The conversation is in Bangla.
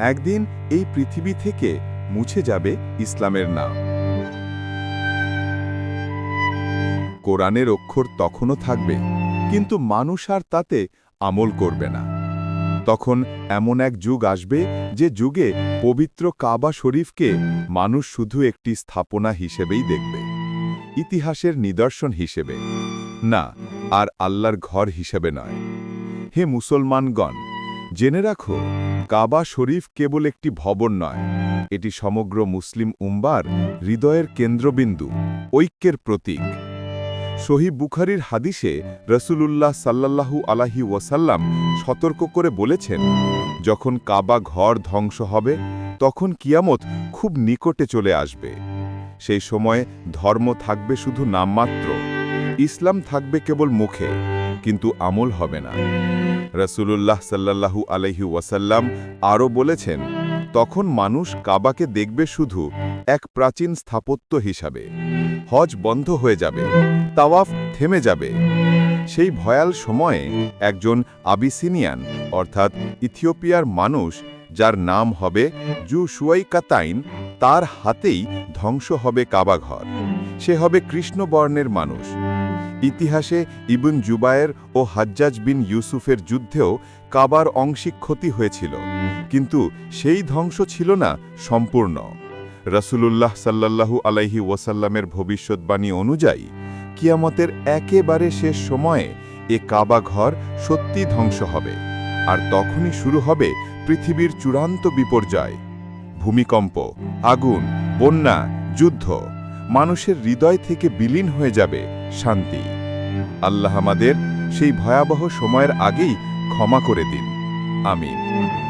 একদিন এই পৃথিবী থেকে মুছে যাবে ইসলামের নাম। কোরআনের অক্ষর তখনও থাকবে, কিন্তু মানুষ আর তাতে আমল করবে না। তখন এমন এক যুগ আসবে যে যুগে পবিত্র কাবা শরীফকে মানুষ শুধু একটি স্থাপনা হিসেবেই দেখবে, ইতিহাসের নিদর্শন হিসেবে। না, আর আল্লাহর ঘর হিসেবে নয়। হে মুসলমানগণ জেনে রাখো, কাবা শরীফ কেবল একটি ভবন নয়, এটি সমগ্র মুসলিম উম্বার হৃদয়ের কেন্দ্রবিন্দু, ঐক্যের প্রতীক। সহি বুখারির হাদিসে রসুলুল্লাহ সাল্লাল্লাহু আলাহি ওয়াসাল্লাম সতর্ক করে বলেছেন, যখন কাবা ঘর ধ্বংস হবে, তখন কিয়ামত খুব নিকটে চলে আসবে। সেই সময়ে ধর্ম থাকবে শুধু নামমাত্র, ইসলাম থাকবে কেবল মুখে। কিন্তু আমল হবে না। রসুলুল্লাহ সাল্লাল্লাহু আলহি ওয়াসাল্লাম আরও বলেছেন, তখন মানুষ কাবাকে দেখবে শুধু এক প্রাচীন স্থাপত্য হিসাবে। হজ বন্ধ হয়ে যাবে, তাওয়াফ থেমে যাবে। সেই ভয়াল সময়ে একজন আবিসিনিয়ান, অর্থাৎ ইথিওপিয়ার মানুষ, যার নাম হবে জু সুয়াইকাতাইন তার হাতেই ধ্বংস হবে কাবাঘর সে হবে কৃষ্ণবর্ণের মানুষ। ইতিহাসে ইবন জুবায়ের ও হাজ্জাজ বিন ইউসুফের যুদ্ধেও কাবার অংশিক ক্ষতি হয়েছিল। কিন্তু সেই ধ্বংস ছিল না সম্পূর্ণ। রসুলুল্লাহ সাল্লাল্লাহু আলাইহি ওয়াসাল্লামের ভবিষ্যৎবাণী অনুযায়ী কিয়ামতের একেবারে শেষ সময়ে এ কাবা ঘর সত্যি ধ্বংস হবে আর তখনই শুরু হবে পৃথিবীর চূড়ান্ত বিপর্যয়। ভূমিকম্প, আগুন, বন্যা, যুদ্ধ, মানুষের হৃদয় থেকে বিলীন হয়ে যাবে শান্তি। আল্লাহ আমাদের সেই ভয়াবহ সময়ের আগেই ক্ষমা করে দিন। আমিন।